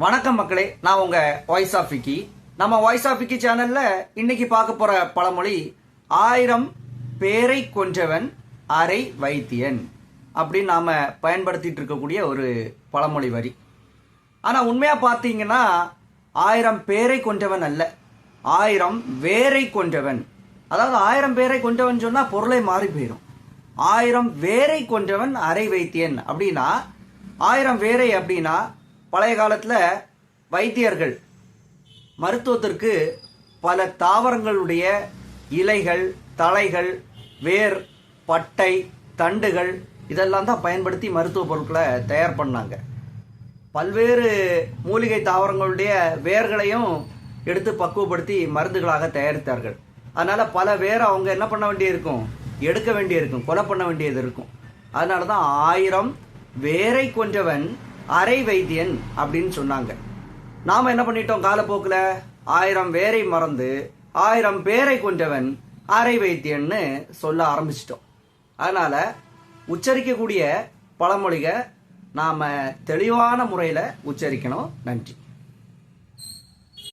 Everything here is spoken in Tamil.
வணக்கம் மக்களே நான் உங்க வாய்ஸ் ஆஃப் விக்கி நம்ம வாய்ஸ் ஆஃப் விக்கி சேனல்ல இன்னைக்கு பார்க்க போற பழமொழி ஆயிரம் பேரை கொன்றவன் அரை வைத்தியன் அப்படின்னு நாம பயன்படுத்திட்டு இருக்கக்கூடிய ஒரு பழமொழி வரி. ஆனா உண்மையா பார்த்தீங்கன்னா ஆயிரம் பேரை கொன்றவன் அல்ல. ஆயிரம் வேரை கொன்றவன். அதாவது ஆயிரம் பேரை கொன்றவன் சொன்னா பொருளை மாறி போயிடும் ஆயிரம் வேரை கொன்றவன் அரை வைத்தியன் அப்படின்னா ஆயிரம் வேரை அப்படின்னா பழைய காலத்தில் வைத்தியர்கள் மருத்துவத்திற்கு பல தாவரங்களுடைய இலைகள் தழைகள் வேர் பட்டை தண்டுகள் இதெல்லாம் தான் பயன்படுத்தி மருத்துவ பொருட்களை தயார் பண்ணாங்க. பல்வேறு மூலிகை தாவரங்களுடைய வேர்களையும் எடுத்து பக்குவப்படுத்தி மருந்துகளாக தயாரித்தார்கள். அதனால் பல வேரை அவங்க என்ன பண்ண வேண்டியிருக்கும்? எடுக்க வேண்டியிருக்கும் கொலை பண்ண வேண்டியது இருக்கும். அதனால தான் ஆயிரம் வேரை கொன்றவன் அரை வைத்தியன் அப்படின்னு சொன்னாங்க. நாம என்ன பண்ணிட்டோம் காலப்போக்கில் ஆயிரம் வேரை மறந்து ஆயிரம் பேரை கொண்டவன் அரை வைத்தியன்னு சொல்ல ஆரம்பிச்சிட்டோம். அதனால உச்சரிக்கக்கூடிய பழமொழிக நாம தெளிவான முறையில் உச்சரிக்கணும். நன்றி.